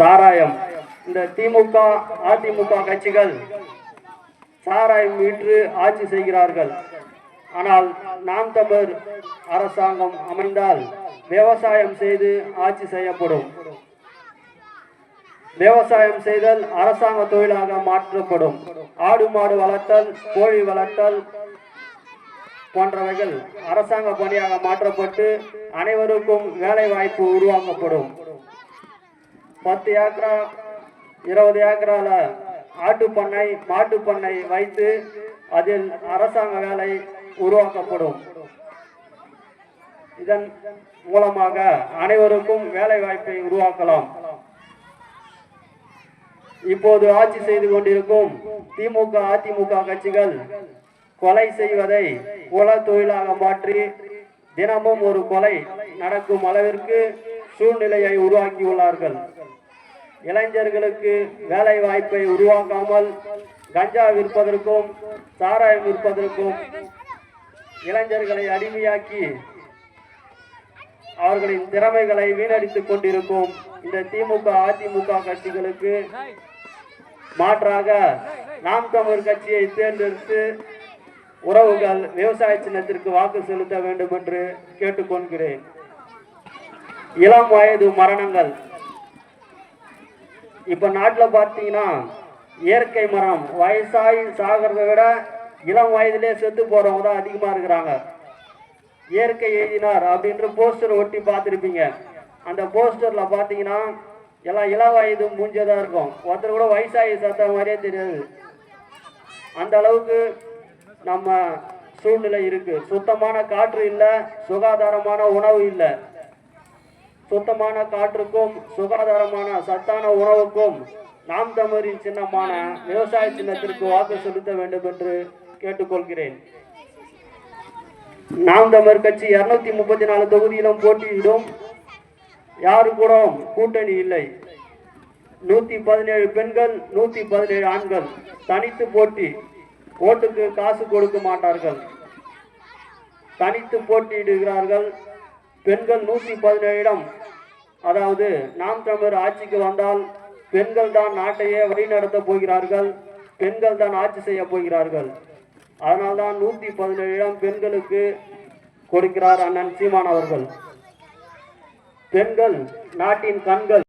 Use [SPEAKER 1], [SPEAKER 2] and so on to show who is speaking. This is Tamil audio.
[SPEAKER 1] சாராயம். இந்த திமுக அதிமுக கட்சிகள் சாராயம் விற்று ஆட்சி செய்கிறார்கள். ஆனால் நாம் தமிழர் அரசாங்கம் அமைந்தால் விவசாயம் செய்து ஆட்சி செய்யப்படும். விவசாயம் செய்தல் அரசாங்க தொழிலாக மாற்றப்படும். ஆடு மாடு வளர்த்தல் கோழி வளர்த்தல் போன்றவைகள் அரசாங்க பணியாக மாற்றப்பட்டு அனைவருக்கும் வேலை வாய்ப்பு உருவாக்கப்படும். பத்து ஏக்கரா இருபது ஏக்கரால ஆட்டு பண்ணை மாட்டு பண்ணை வைத்து அதில் அரசாங்க வேலை உருவாக்கப்படும். இதன் மூலமாக அனைவருக்கும் வேலை வாய்ப்பை உருவாக்கலாம். இப்போது ஆட்சி செய்து கொண்டிருக்கும் திமுக அதிமுக கட்சிகள் கொலை செய்வதை குல தொழிலாக மாற்றி தினமும் ஒரு கொலை நடக்கும் அளவிற்கு சூழ்நிலையை உருவாக்கியுள்ளார்கள். இளைஞர்களுக்கு வேலை வாய்ப்பை உருவாக்காமல் கஞ்சா விற்பதற்கும் சாராயம் விற்பதற்கும் இளைஞர்களை அடிமையாக்கி அவர்களின் திறமைகளை வீணடித்துக் கொண்டிருக்கும் இந்த திமுக அதிமுக கட்சிகளுக்கு மாற்றாக நாம் தமிழ் கட்சியை தேர்ந்தெடுத்து உறவுகள் விவசாய சின்னத்திற்கு வாக்கு செலுத்த வேண்டும் என்று கேட்டுக்கொள்கிறேன். இளம் வயது மரணங்கள். இப்போ நாட்டில் பார்த்தீங்கன்னா இயற்கை மரம் வயசாகி சாகிறத விட இளம் வயதிலே செத்து போகிறவங்க தான் அதிகமாக இருக்கிறாங்க. இயற்கை எழுதினார் அப்படின்ற போஸ்டர் ஒட்டி பார்த்துருப்பீங்க. அந்த போஸ்டரில் பார்த்தீங்கன்னா எல்லாம் இள வயது மூஞ்சதாக இருக்கும். ஒருத்தர் கூட வயசாகி சத்த மாதிரியே தெரியாது. அந்த அளவுக்கு நம்ம சூழ்நிலை இருக்குது சுத்தமான காற்று இல்லை சுகாதாரமான உணவு இல்லை. சுத்தமான காற்றுக்கும் சுகாதாரமான சத்தான உணவுக்கும் நாம் தமிழின் சின்னமான விவசாய சின்னத்திற்கு வாக்கு செலுத்த வேண்டும் என்று கேட்டுக்கொள்கிறேன். நாம் தமிழ் கட்சி இருநூத்தி முப்பத்தி நாலு தொகுதியிலும் போட்டியிடும். யாரு கூட கூட்டணி இல்லை. நூத்தி பதினேழு பெண்கள் நூத்தி பதினேழு ஆண்கள் தனித்து போட்டி ஓட்டுக்கு காசு கொடுக்க மாட்டார்கள். தனித்து போட்டியிடுகிறார்கள். பெண்கள் நூத்தி பதினேழு இடம் அதாவது நாம் தமிழர் ஆட்சிக்கு வந்தால் பெண்கள் தான் நாட்டையே வழிநடத்த போகிறார்கள் பெண்கள் தான் ஆட்சி செய்ய போகிறார்கள். அதனால்தான் நூத்தி பதினேழு இடம் பெண்களுக்கு கொடுக்கிறார் அண்ணன் சீமான் அவர்கள். பெண்கள் நாட்டின் கண்கள்